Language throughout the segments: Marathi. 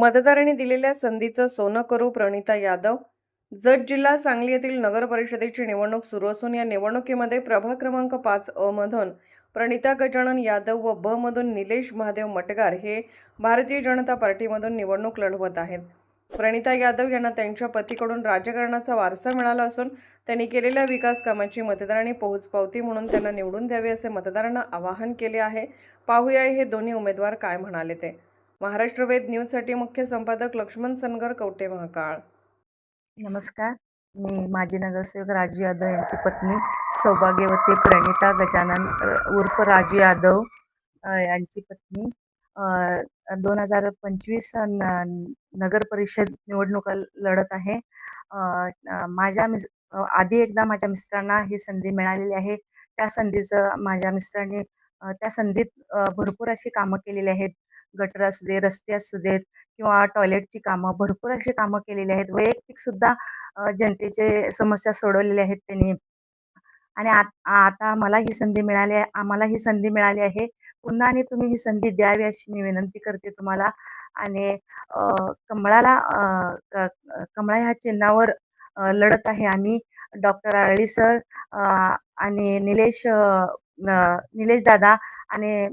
मतदारांनी दिलेल्या संधीचं सोनं करू प्रणिता यादव. जत जिल्हा सांगली येथील नगर परिषदेची निवडणूक सुरू असून या निवडणुकीमध्ये प्रभाग क्रमांक पाच अ मधून प्रणिता गजानन यादव व ब मधून निलेश महादेव मटगार हे भारतीय जनता पार्टीमधून निवडणूक लढवत आहेत. प्रणिता यादव यांना त्यांच्या पतीकडून राजकारणाचा वारसा मिळाला असून त्यांनी केलेल्या विकास कामाची मतदारांनी पोहोचपावती म्हणून त्यांना निवडून द्यावे असे मतदारांना आवाहन केले आहे. पाहूया हे दोन्ही उमेदवार काय म्हणाले ते. महाराष्ट्र वेद न्यूजसाठी मुख्य संपादक लक्ष्मण सनगर कवटे महाकाळ. नमस्कार. मी माजी नगरसेवक राजू यादव यांची पत्नी सौभाग्यवती प्रणिता गजानन उर्फ राजू यादव यांची पत्नी. दोन हजार पंचवीस नगर परिषद निवडणुका लढत आहे. माझ्या मिस आधी एकदा माझ्या मिस्टरांना ही संधी मिळालेली आहे. त्या संधीचं माझ्या मिस्टरांनी त्या संधीत भरपूर अशी कामं केलेली आहेत. गटर असू दे रस्ते असू देत किंवा टॉयलेटची कामं भरपूर अशी कामं केलेली आहेत. वैयक्तिक सुद्धा जनतेचे समस्या सोडवलेल्या आहेत त्यांनी. आणि आता मला ही संधी मिळाली आहे आम्हाला ही संधी मिळाली आहे. पुन्हा आणि तुम्ही ही संधी द्यावी अशी मी विनंती करते तुम्हाला. आणि कमळाला कमळा ह्या चिन्हावर लढत आहे आम्ही. डॉक्टर आरळी सर आणि निलेश निलेश दादा आणि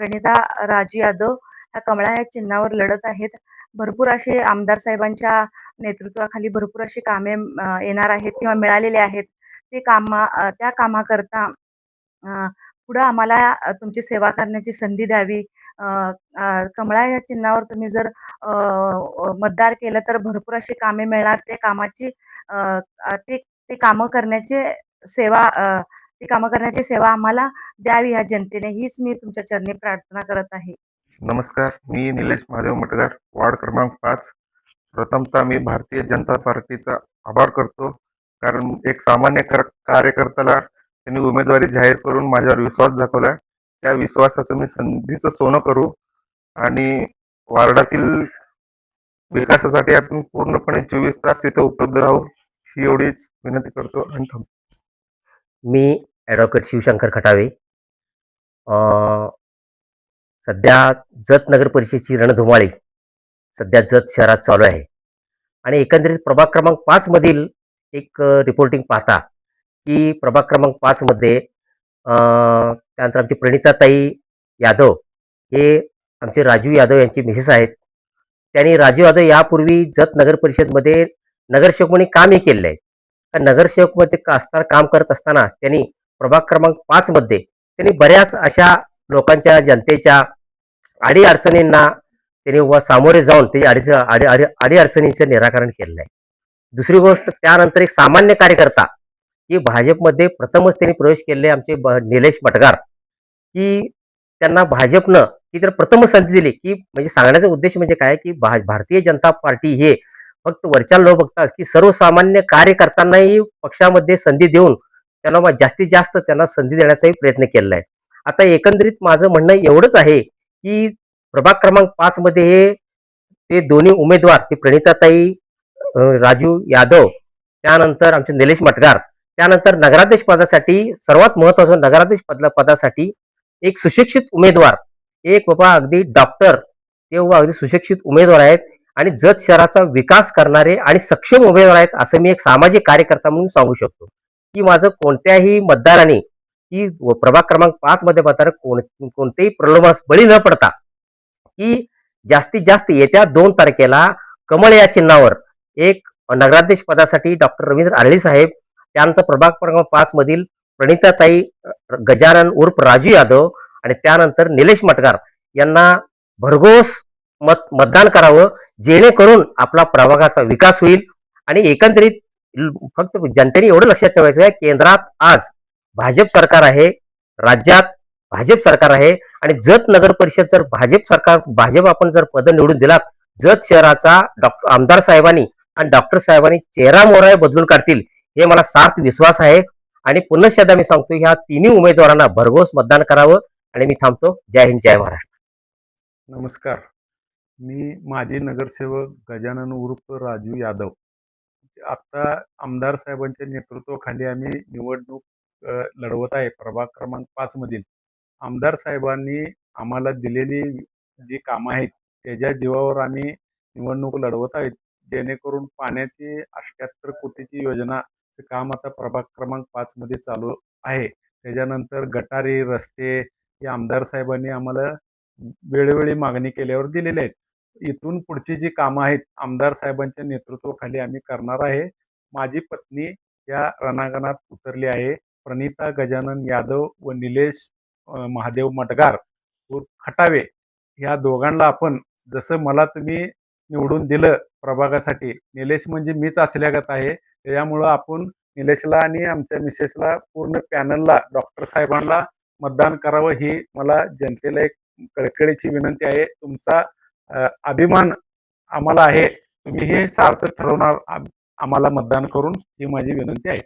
प्रणिता राजू यादव ह्या कमळा या चिन्हावर लढत आहेत. भरपूर असे आमदार साहेबांच्या नेतृत्वाखाली भरपूर अशी कामे येणार आहेत किंवा मिळालेले आहेत. ते कामा त्या कामाकरता अ, पुढं आम्हाला तुमची सेवा करण्याची संधी द्यावी. अ, कमळा या चिन्हावर तुम्ही जर अ, मतदार केलं तर भरपूर अशी कामे मिळणार. ते कामाची अ, ते ते कामं करण्याचे सेवा अ, ती कामं करण्याची सेवा आम्हाला द्यावी ह्या जनतेने. हीच मी तुमच्या चरणी प्रार्थना करत आहे. नमस्कार. मी निलेश महादेव मटगार वार्ड क्रमांक पाच. प्रथमतः मी भारतीय जनता पार्टीचा आभार करतो. कारण एक सामान्य कर कार्यकर्त्याला त्यांनी उमेदवारी जाहीर करून माझ्यावर विश्वास दाखवला. त्या विश्वासाचं मी संधीचं सोनं करू आणि वार्डातील विकासासाठी आपण पूर्णपणे चोवीस तास तिथं उपलब्ध राहू ही एवढीच विनंती करतो आणि थांबतो मी ॲडव्होकेट शिवशंकर खटावे. सध्या जत नगर परिषदेची रणधुमाळी सध्या जत शहरात चालू आहे. आणि एकंदरीत प्रभाग क्रमांक पाचमधील एक रिपोर्टिंग पाहता की प्रभाग क्रमांक पाचमध्ये त्यानंतर आमची प्रणिताताई यादव हे आमचे राजू यादव यांचे मिसेस आहेत. त्यांनी राजू यादव यापूर्वी जत नगर परिषदमध्ये नगरसेवक म्हणून कामही केलेलं आहे. तर नगरसेवकमध्ये का असताना काम करत असताना त्यांनी प्रभाग क्रमांक पाचमध्ये त्यांनी बऱ्याच अशा लोकांच्या जनतेच्या आडी अडचणींना त्यांनी व सामोरे जाऊन ते अडी अडी अडी अडचणींचं निराकरण केलेलं आहे. दुसरी गोष्ट त्यानंतर एक सामान्य कार्यकर्ता की भाजपमध्ये प्रथमच त्यांनी प्रवेश केले आमचे ब- निलेश भटगार की त्यांना भाजपनं की तर प्रथमच संधी दिली की म्हणजे सांगण्याचा उद्देश म्हणजे काय की भा भारतीय जनता पार्टी हे फक्त वरच्या लोक बघतात की सर्वसामान्य कार्यकर्त्यांनाही पक्षामध्ये संधी देऊन त्यांना जास्तीत जास्त त्यांना संधी देण्याचाही प्रयत्न केलेला आहे. आता एकंदरीत माझं म्हणणं एवढंच आहे की प्रभाग क्रमांक पाच मध्ये हे ते दोन्ही उमेदवार ते प्रणिताताई राजू यादव त्यानंतर आमचे निलेश मटगार त्यानंतर नगराध्यक्ष पदासाठी सर्वात महत्वाचं नगराध्यक्ष पद पदासाठी एक सुशिक्षित उमेदवार एक बाबा अगदी डॉक्टर ते बाबा अगदी सुशिक्षित उमेदवार आहेत आणि जत शहराचा विकास करणारे आणि सक्षम उमेदवार आहेत असं मी एक सामाजिक कार्यकर्ता म्हणून सांगू शकतो. की माझं कोणत्याही मतदाराने की प्रभाग क्रमांक पाच मध्ये मतदार कोण कोणतेही प्रलोभास बळी न पडता की जास्तीत जास्त येत्या दोन तारखेला कमळ या चिन्हावर एक नगराध्यक्ष पदासाठी डॉक्टर रवींद्र आरळी साहेब त्यानंतर प्रभाग क्रमांक पाच मधील प्रणिताताई गजानन उर्फ राजू यादव आणि त्यानंतर निलेश मटगार यांना भरघोस मत मतदान करावं जेणेकरून आपला प्रभागाचा विकास होईल आणि एकंदरीत फक्त जनतेने एवढं लक्षात ठेवायचं आहे केंद्रात आज भाजप सरकार आहे राज्यात भाजप सरकार आहे आणि जत नगर परिषद जर भाजप सरकार भाजप आपण जर पद निवडून दिलात जत शहराचा डॉक्टर आमदार साहेबांनी आणि डॉक्टर साहेबांनी चेहरा मोहरा बदलून काढतील हे मला सार्थ विश्वास आहे. आणि पुन्हा मी सांगतो ह्या तिन्ही उमेदवारांना भरघोस मतदान करावं आणि मी थांबतो. जय हिंद जय महाराष्ट्र. नमस्कार. मी माजी नगरसेवक गजानन उर्फ राजू यादव. आता आमदार साहेबांच्या नेतृत्वाखाली आम्ही निवडणूक लढवत आहे. प्रभाग क्रमांक पाच मधील. आमदार साहेबांनी आम्हाला दिलेली जी कामं आहेत त्याच्या जीवावर आम्ही निवडणूक लढवत आहेत. जेणेकरून पाण्याची अष्ट्याहत्तर कोटीची योजना काम आता प्रभाग क्रमांक पाच मध्ये चालू आहे. त्याच्यानंतर गटारी रस्ते हे आमदार साहेबांनी आम्हाला वेळोवेळी मागणी केल्यावर दिलेले आहेत. इथून पुढची जी कामं आहेत आमदार साहेबांच्या नेतृत्वाखाली आम्ही करणार आहे. माझी पत्नी या रणांगणात उतरली आहे. प्रणिता गजानन यादव व निलेश महादेव मटगार खटावे ह्या दोघांना आपण जसं मला तुम्ही निवडून दिलं प्रभागासाठी निलेश म्हणजे मीच असल्यागत आहे. त्यामुळं आपण निलेशला आणि आमच्या मिसेसला पूर्ण पॅनलला डॉक्टर साहेबांना मतदान करावं ही मला जनतेला एक कळकळीची विनंती आहे. तुमचा अभिमान आम्हाला आहे. तुम्ही हे सार्थ ठरवणार आम्हाला मतदान करून ही माझी विनंती आहे.